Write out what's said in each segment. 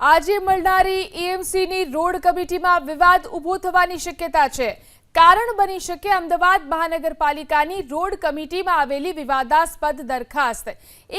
આજે મળનારી એએમસીની રોડ કમિટીમાં વિવાદ ઊભો થવાની શક્યતા છે. કારણ બની શકે અમદાવાદ મહાનગરપાલિકાની રોડ કમિટીમાં આવેલી વિવાદાસ્પદ દરખાસ્ત.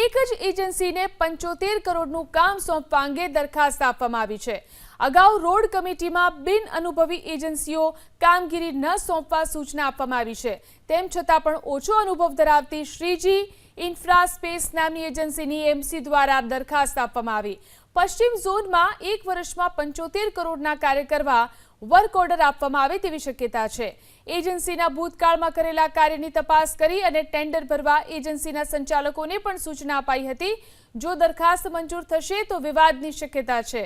એક જ એજન્સીને પંચોતેર કરોડનું કામ સોંપવા અંગે દરખાસ્ત આપવામાં આવી છે. અગાઉ રોડ કમિટીમાં બિન અનુભવી એજન્સીઓ કામગીરી ન સોંપવા સૂચના આપવામાં આવી છે. તેમ છતાં પણ ઓછો અનુભવ ધરાવતી શ્રીજી ઇન્ફ્રાસ્પેસ નામની એજન્સીની એમસી દ્વારા દરખાસ્ત આપવામાં આવી. પશ્ચિમ ઝોનમાં એક વર્ષમાં પંચોતેર કરોડના કાર્ય કરવા વર્ક ઓર્ડર આપવામાં આવે તેવી શક્યતા છે. એજન્સીના ભૂતકાળમાં કરેલા કાર્યની તપાસ કરી અને ટેન્ડર ભરવા એજન્સીના સંચાલકોને પણ સૂચના અપાઈ હતી. જો દરખાસ્ત મંજૂર થશે તો વિવાદની શક્યતા છે.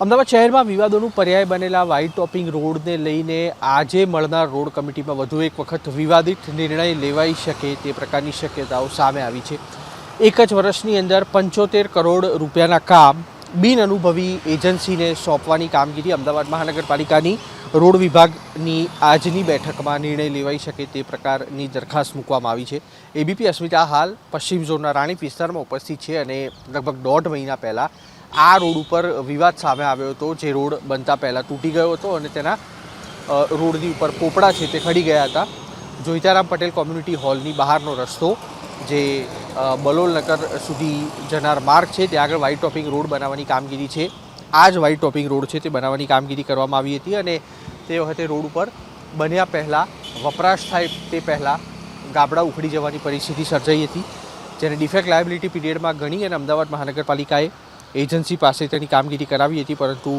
અમદાવાદ શહેરમાં વિવાદોનું પર્યાય બનેલા વ્હાઇટ ટોપિંગ રોડને લઈને આજે મળનાર રોડ કમિટીમાં વધુ એક વખત વિવાદિત નિર્ણય લેવાઈ શકે તે પ્રકારની શક્યતાઓ સામે આવી છે. એક જ વર્ષની અંદર પંચોતેર કરોડ રૂપિયાના કામ બિન અનુભવી એજન્સીને સોંપવાની કામગીરી અમદાવાદ મહાનગરપાલિકાની રોડ વિભાગની આજની બેઠકમાં નિર્ણય લેવાઈ શકે તે પ્રકારની દરખાસ્ત મૂકવામાં આવી છે. એબીપી અસ્મિતા હાલ પશ્ચિમ ઝોનના રાણીપ વિસ્તારમાં ઉપસ્થિત છે અને લગભગ દોઢ મહિના પહેલાં આ રોડ ઉપર વિવાદ સામે આવ્યો હતો. જે રોડ બનતા પહેલાં તૂટી ગયો હતો અને તેના રોડની ઉપર પોપડા છે તે ખડી ગયા હતા. જોઈતારામ પટેલ કોમ્યુનિટી હોલની બહારનો રસ્તો જે બલોલનગર સુધી જનાર માર્ગ છે, ત્યાં આગળ વ્હાઇટ ટોપિંગ રોડ બનાવવાની કામગીરી છે. આ જ વ્હાઇટ ટોપિંગ રોડ છે, તે બનાવવાની કામગીરી કરવામાં આવી હતી અને તે વખતે રોડ ઉપર બન્યા પહેલાં, વપરાશ થાય તે પહેલાં ગાબડા ઉખડી જવાની પરિસ્થિતિ સર્જાઈ હતી, જેને ડિફેક્ટ લાયબિલિટી પીરિયડમાં ગણી અને અમદાવાદ મહાનગરપાલિકાએ એજન્સી પાસે તેની કામગીરી કરાવી હતી, પરંતુ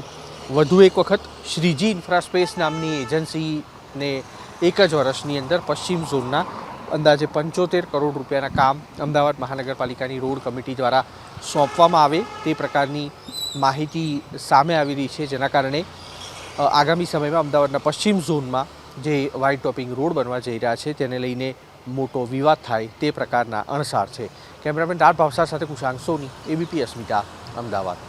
વધુ એક વખત શ્રીજી ઇન્ફ્રાસ્પેસ નામની એજન્સીને એક જ વર્ષની અંદર પશ્ચિમ ઝોનના અંદાજે પંચોતેર કરોડ રૂપિયાના કામ અમદાવાદ મહાનગરપાલિકાની રોડ કમિટી દ્વારા સોંપવામાં આવે તે પ્રકારની માહિતી સામે આવી રહી છે, જેના કારણે આગામી સમયમાં અમદાવાદના પશ્ચિમ ઝોનમાં જે વ્હાઇટ ટોપિંગ રોડ બનવા જઈ રહ્યા છે, તેને લઈને મોટો વિવાદ થાય તે પ્રકારના અણસાર છે. કેમેરામેન ડાર ભાવસાર સાથે કુશાંક સોની એબીપી અસ્મિતા, અમદાવાદ.